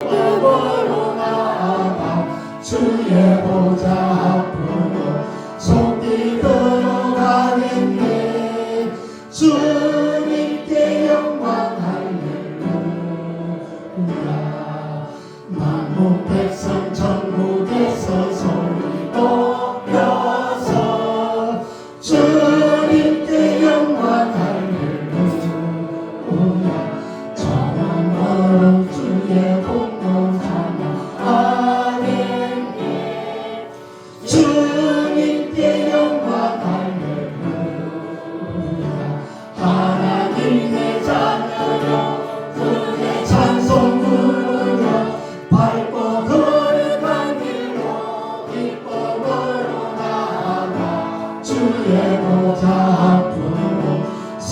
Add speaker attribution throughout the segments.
Speaker 1: 그대로 나아가 주의 보좌 앞으로 손들어 가겠네. 주님께 영광 할렐루야. 만국 백성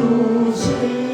Speaker 1: Jesus.